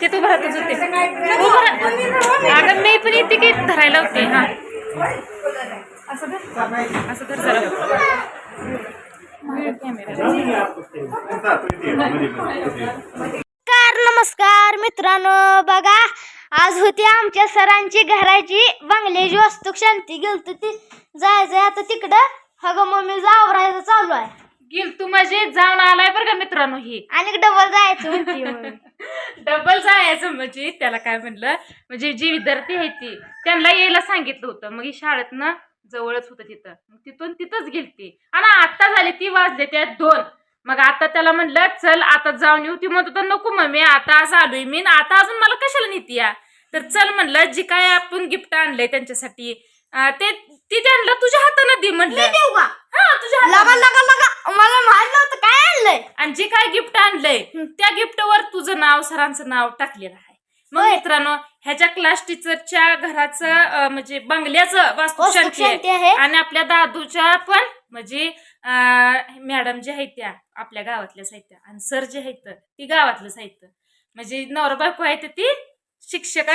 ते तू भरतच होते तू भरत अगं मी पण धरायला होते हा. असं धर असं धर जरा. नमस्कार नमस्कार मित्रांनो. बघा आज होती आमच्या सरांची घराची बंगल्याची वास्तू. शांती गेलतो ती. जायचंय आता तिकडं. हग मम्मी आवरायचं चालू आहे. गेल तू म्हणजे जाऊन आलाय बरं का मित्रांनो ही. आणि डबल जायचं म्हणते. डबल जायचं म्हणजे त्याला काय म्हणलं? म्हणजे जी विद्यार्थी आहेत ती त्यांना यायला सांगितलं होतं. मग ही शाळेत ना जवळच होतं तिथं. मग तिथून तिथंच गेलती. आणि आता झाली ती वाजले त्या दोन. मग आता त्याला म्हणलं चल आता जाऊन येऊ. ती म्हणत होता नको मम्मी आता असं आलोय मी आता अजून मला कशाला नेती या? तर चल म्हणलं जी काय आपण गिफ्ट आणलंय त्यांच्यासाठी अं, ते ती त्यांना तुझ्या हातानं दे म्हणलं. मी देऊ का? हा तुझ्या लगा हातानं लगा लगा मला माहीत नव्हतं काय आणलंय आणि जे काय गिफ्ट आणलंय त्या गिफ्टवर तुझं नाव सरांचं नाव टाकलेलं आहे. मग. मित्रांनो ह्याच्या क्लास टीचरच्या घराचं म्हणजे बंगल्याचं वास्तुशांती आहे. आहे. आणि आपल्या दादूच्या पण म्हणजे मॅडम जे आहेत त्या आपल्या गावातल्या साहित्य. आणि सर जे आहेत ती गावातलं साहित्य. म्हणजे नवरा बायको आहेत ती शिक्षक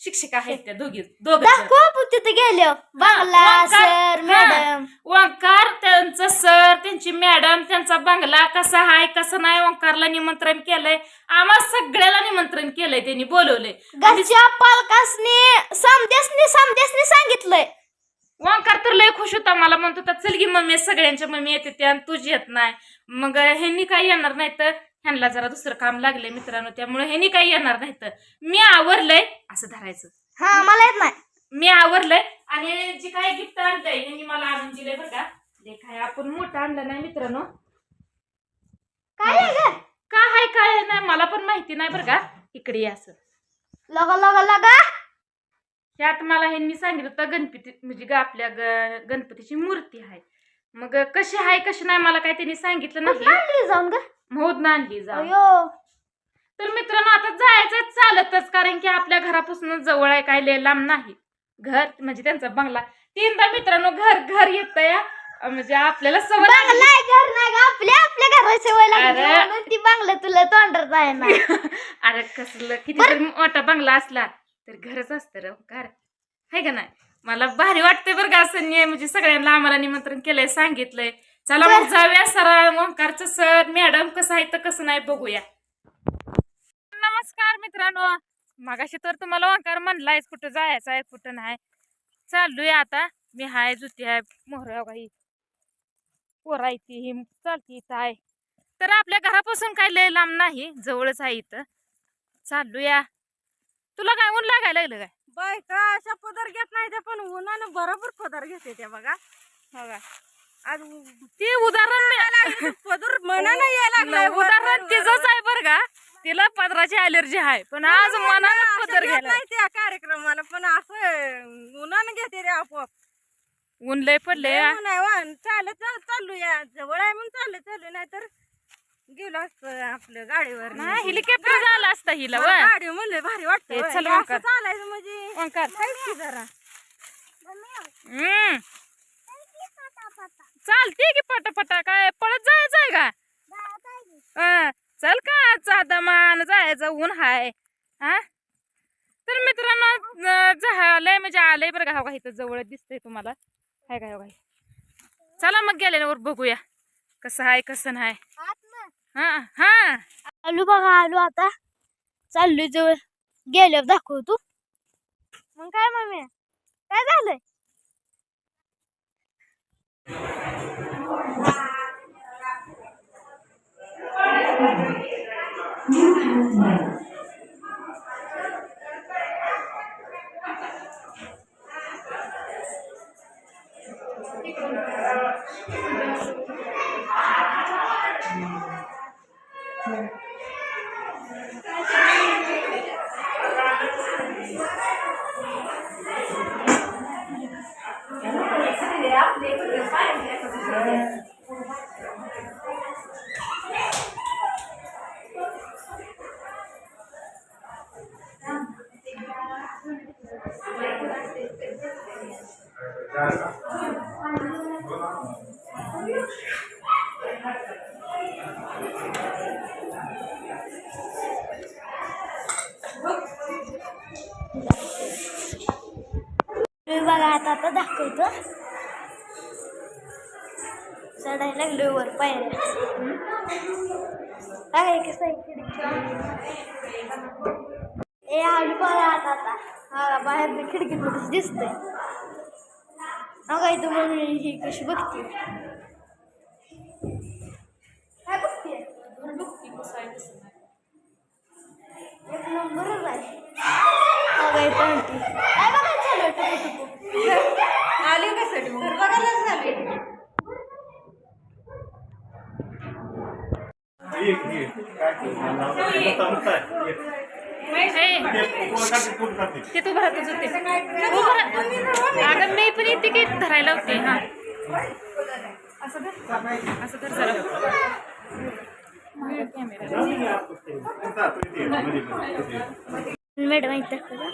शिक्षिका आहेत त्या दोघी दोघं आपण तिथे गेलो. बंगला सर. मॅडम. ओंकार त्यांचं सर त्यांची मॅडम त्यांचा बंगला कसा आहे कसं नाही ओंकारला निमंत्रण केलंय. आम्हा सगळ्याला निमंत्रण केलंय त्यांनी बोलवलंय. घरच्या पालकासनी समदेसनी समदेसनी सांगितलंय. ओंकार तर लय खुश होता मला म्हणत होता चल की मम्मी सगळ्यांच्या मम्मी येते त्या आणि तुझी येत नाही. मग ह्यांनी काही येणार नाही तर? ह्यांना जरा दुसरं काम लागलंय मित्रांनो त्यामुळे ह्यांनी काही येणार नाही तर मी आवरलंय असं धरायचं. हा मला येत नाही. मी आवरलंय आणि जे काही गिफ्ट आणलंय ह्यांनी मला आणून दिलंय बरं का. ते काय आपण मोठं आणलं नाही मित्रांनो. काय आहे ग? काय आहे काय नाही मला पण माहिती नाही बरं का. इकडे ये असं. लगा लगा लगा. ह्यात मला ह्यांनी सांगितलं होतं गणपती म्हणजे ग आपल्या ग गणपतीची मूर्ती आहे. मग कशी आहे कशी नाही मला काय त्यांनी सांगितलं कुठं नाही. आणली जाऊन ग? महोदना आणली जा. अयो. तर मित्रांनो आता जायचं चालतच कारण की आपल्या घरापासून जवळ आहे काय लय लांब नाही. घर म्हणजे त्यांचा बंगला. तीनदा मित्रांनो घर घर येत या म्हणजे आपल्याला सवय लागली. बंगला आहे, घर नाही ग आपल्या आपल्या घराची सवय लागली. अरे. म्हणून ती बंगला तुला तोंडात आहे ना. अरे कसलं किती जरी मोठा बंगला असला तर घरच असतं रे घर. आहे का नाही? मला भारी वाटतंय बरं का असं म्हणजे सगळ्यांना आम्हाला निमंत्रण केलंय सांगितलंय. चला मग जाऊया सर ओंकारचं सर. मॅडम कसं आहे तर कसं नाही बघूया. नमस्कार मित्रांनो. मागाशी तर तुम्हाला ओंकार म्हणलाय कुठं जायचं आहे कुठं नाही. चाललोय आता. मी हाय जुती आहे मोहरा काही पोरा ती ही चालती इथं आहे. तर आपल्या घरापासून काही लय लांब नाही जवळच आहे इथं. चालूया तुला काय ऊन लागायला लागलं काय? बायका अशा पदर घेत नाही त्या पण उन्हानं बरोबर पदर घेते त्या बघा. बघा आज ते उदाहरण लागलं पदर मनानं यायला लागलाय वर- उदाहरण तिचंच आहे बरं का? तिला पदराची अलर्जी आहे. पण आज उन्हानं मनानं पदर घ्यायला नाही त्या कार्यक्रमाला पण असं उन्हानं घेते रे आपोआप. ऊन लय पडले. चालत चाललो या. जवळ आहे म्हणून चालत चालू नाही तर गेलो असतं आपलं गाडीवर. हेलिकॉप्टर झाला असता हिला गाडी म्हणले भारी हे वाटतं चल हे चालायचं म्हणजे जरा हम्म चालते की पटापटा. काय पळत जायचं आहे का? अं, चल का चादमान जायचं ऊन हाय. हा? तर मित्रांनो अं, झालंय म्हणजे आलंय बरं का. हो का इथं जवळ दिसतंय तुम्हाला. हाय का हो का? चला मग गेल्यावर बघूया. कसं आहे कसं नाही. हा हा. आलो बघा आलो आता. चाललोय जवळ. गेल्यावर दाखव तू. मग काय मम्मी? काय झालंय? Thank you. Để có thể phát. चढायला लागलोय वर पायऱ्या काय कसं आहे खिडकी ए आली बघा आता आता. हा बाहेर खिडकीत कसं दिसतंय. अगं इथं मम्मी ही कशी बघते? काय बघते? एक नंबरच आहे. काय टुकू टुकू आली कशासाठी बघायलाच झाले एक एक काय करणार एक हे, ते तू भरतच होते उभं राहा. अगं मी पण तिकीट धरायला होते हा असं धर असं धर जरा मॅडम आहेत दाखवा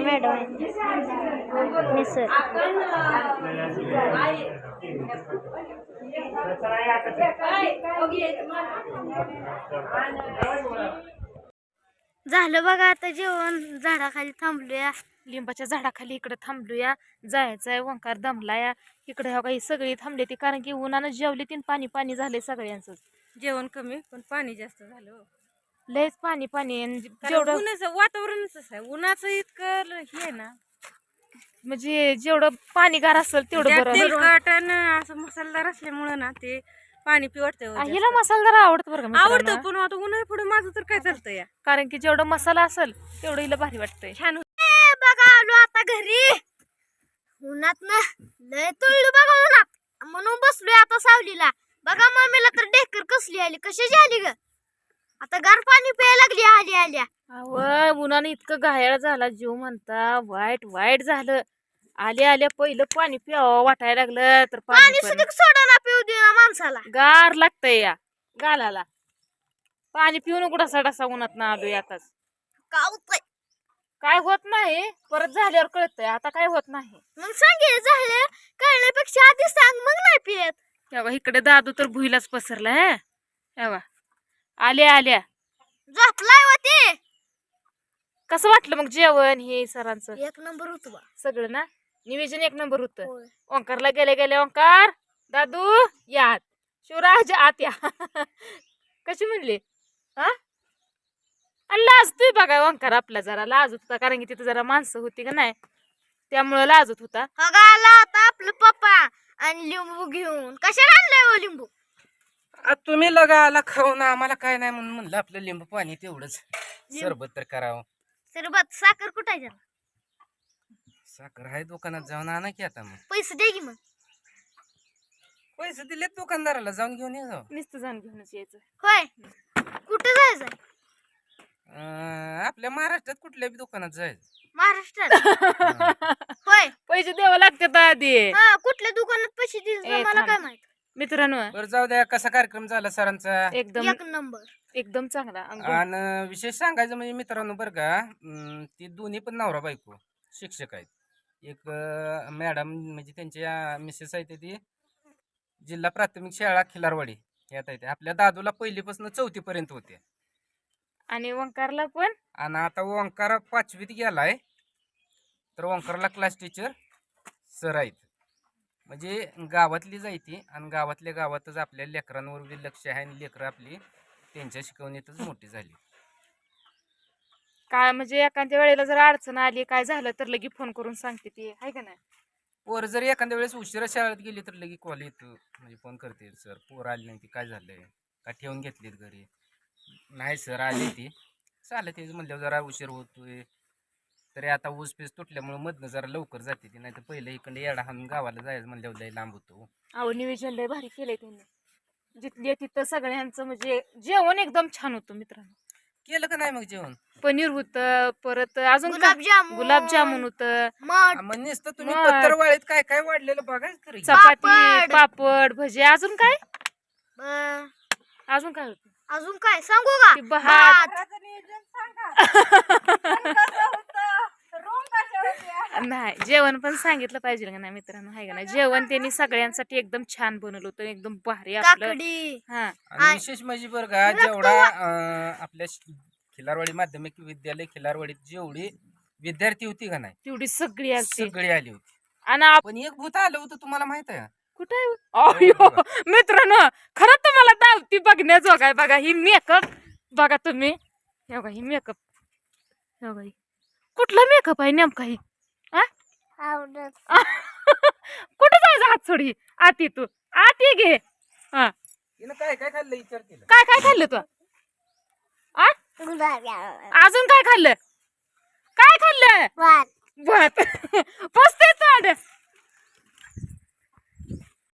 मॅडम मी सर झालं बघा आता जेवण. झाडाखाली थांबलूया. लिंबाच्या झाडाखाली इकडे थांबलूया. जायचंय ओंकार दमलाया. इकडे हो काही सगळी थांबली ती कारण की उन्हानं जेवली तीन पाणी पाणी झालंय सगळ्यांचं. जेवण कमी पण पाणी जास्त झालं हो. लयच पाणी पाणी आहे. जेवढं वातावरणच आहे. उन्हाचं इतकं हे आहे ना म्हणजे जेवढं पाणी गार असेल तेवढं त्यात बरं. तेलकट आणि असं मसालेदार असल्यामुळं ना ते पाणी पिवटतं आ, हिला मसालदार आवडतं बरं का आवडतं. पण आता उन्हाळ्या पुढे माझं तर काय चालतं या कारण की जेवढं मसाला असेल तेवढं हिला भारी वाटतंय. छान बघा आलो आता घरी. उन्हात ना लय तुळली बघा उन्हात. म्हणून बसलोय आता सावलीला. बघा मम्मीला तर डेकर कसली आली कशाची आली ग? आता गार पाणी प्यायला लागली आली आल्या. अव उन्हाने इतकं घायाळ झाला जीव म्हणता. वाईट वाईट झालं. आले आले पहिलं पाणी प्यावं वाटायला लागलं तर पाणी पाणी पण सुद्धा सोडा ना पिऊ दे ना माणसाला. गार लागतंय या गालाला. पाणी पिऊन कुठं डसा उन्हात ना आलोय आताच. कावतय काय होत नाही परत झाल्यावर कळतंय आता काय होत नाही. मग सांगे झालं कळण्यापेक्षा आधी सांग मग नाही पियत. तेव्हा इकडे दादू तर भुईलाच पसरला हे? तेव्हा आल्या आल्या. झोपलाय व ते. कसं वाटलं मग जेवण हे सरांचं? एक नंबर होतो बा. सगळं ना? निवेदन एक नंबर होतं. ओंकारला गेले गेले ओंकार दादू यात. शिवराज आत या. कशी म्हणली? हा? आणि लाजतोय बघा ओंकार आपला जरा. लाजत होता कारण की तिथं जरा माणसं होती का नाही? त्यामुळं लाजत होता. आला आता आपलं पप्पा आणि लिंबू घेऊन. कशाला आणलंय हो लिंबू? आ, तुम्ही लगा आला खाऊन आम्हाला काय नाही म्हणून म्हणलं आपलं लिंबू पाणी तेवढंच. सरबत तर करावं. सरबत साखर कुठायच्या साखर आहे दुकानात जाऊन आणा की आता मग. पैसे दे की मग. पैसे दिले दुकानदाराला जाऊन घेऊन ये जाऊ. नुसतं जाण घेऊनच यायचं. होय. कुठे जायचंय? अं, आपल्या महाराष्ट्रात कुठल्या बी दुकानात जायचं? महाराष्ट्रात? होय. पैसे द्यावं लागतात आधी. हा कुठल्या दुकानात पैसे दिले ए, मला थांब. काय माहीत? मित्रांनो. बरं जाऊ द्या कसा कार्यक्रम झाला सरांचा? एकदम एक नंबर. एकदम चांगला आणि विशेष सांगायचं म्हणजे मित्रांनो बरं का अं, ती दोन्ही पण नवरा बायको शिक्षक आहेत. एक मॅडम म्हणजे त्यांच्या मिसेस आहेत ती जिल्हा प्राथमिक शाळा खिलारवाडी यात आहेत आपल्या दादूला पहिलीपासून चौथीपर्यंत होते. आणि ओंकारला पण? आणि आता ओंकार पाचवीत गेलाय. तर ओंकारला क्लास टीचर सर आहेत. म्हणजे गावातली जायती आणि गावातल्या गावातच आपल्या लेकरांवर बी लक्ष आहे आणि लेकरं आपली त्यांच्या शिकवणीतच मोठी झाली. काय म्हणजे एखाद्या वेळेला जर अडचण आली काय झालं तर लगी फोन करून सांगते ती आहे का नाही? पोर जर एखाद्या वेळेस उशिरा शाळेत गेली तर लगे कॉल येतो. म्हणजे फोन करते सर पोर आली नाही ती काय झालंय? का ठेवून घेतलीत घरी? नाही सर आली ती. चालेल तेच म्हणल्यावर जरा उशीर होतोय. तरी आता ऊस पीस तुटल्यामुळे मधनं जरा लवकर जाते ती नाही तर पहिलं इकडे येडा हाणून गावाला जायचं म्हणल्यावर लय लांब होतो. अहो नियोजन लय भारी केलंय त्यांनी. जिथले तिथं सगळ्यांचं म्हणजे जेवण एकदम छान होतं मित्रांनो. केलं का नाही मग जेवण? पनीर होतं परत अजून काय? गुलाबजामुन. गुलाबजामुन होतं. मग मग नुसतं तुम्ही मग. पत्तरवाळीत काय काय वाढलेलं बघायचं तरी चपाती पापड. पापड भजी अजून काय? अं, अजून काय होतं? अजून काय? सांगू का? ते भात. घराचं नियोजन सांगा. कसं होतं रूम कशा होत्या? नाही जेवण पण सांगितलं पाहिजे का नाही मित्रांनो? आहे का नाही? जेवण त्यांनी सगळ्यांसाठी एकदम छान बनवलं होतं. एकदम भारी आपलं. काकडी. हा. आणि विशेष म्हणजे बरं का जेवढा अं, आपल्या खिलारवाडी माध्यमिक विद्यालय खिलारवाडीत जेवढी विद्यार्थी होती का नाही तेवढी सगळी सगळी आली होती. आणि आप- पण एक भूत आलं होतं तुम्हाला माहीत आहे? कुठे आहे? अयो मित्रांनो खरंच तुम्हाला दावती बघण्याजोग आहे. बघा ही मेकअप बघा तुम्ही. हे बघा ही मेकअप हे बघा ही. कुठला मेकअप आहे नेमका ही? आ? कुठं जायचं हात सोडी आती तू. आती घे. हा. तिनं काय काय खाल्लं? विचार केलं. काय काय खाल्लं तू? आ अजून काय खाल्लं? काय खाल्लं? भात. पसते तोंड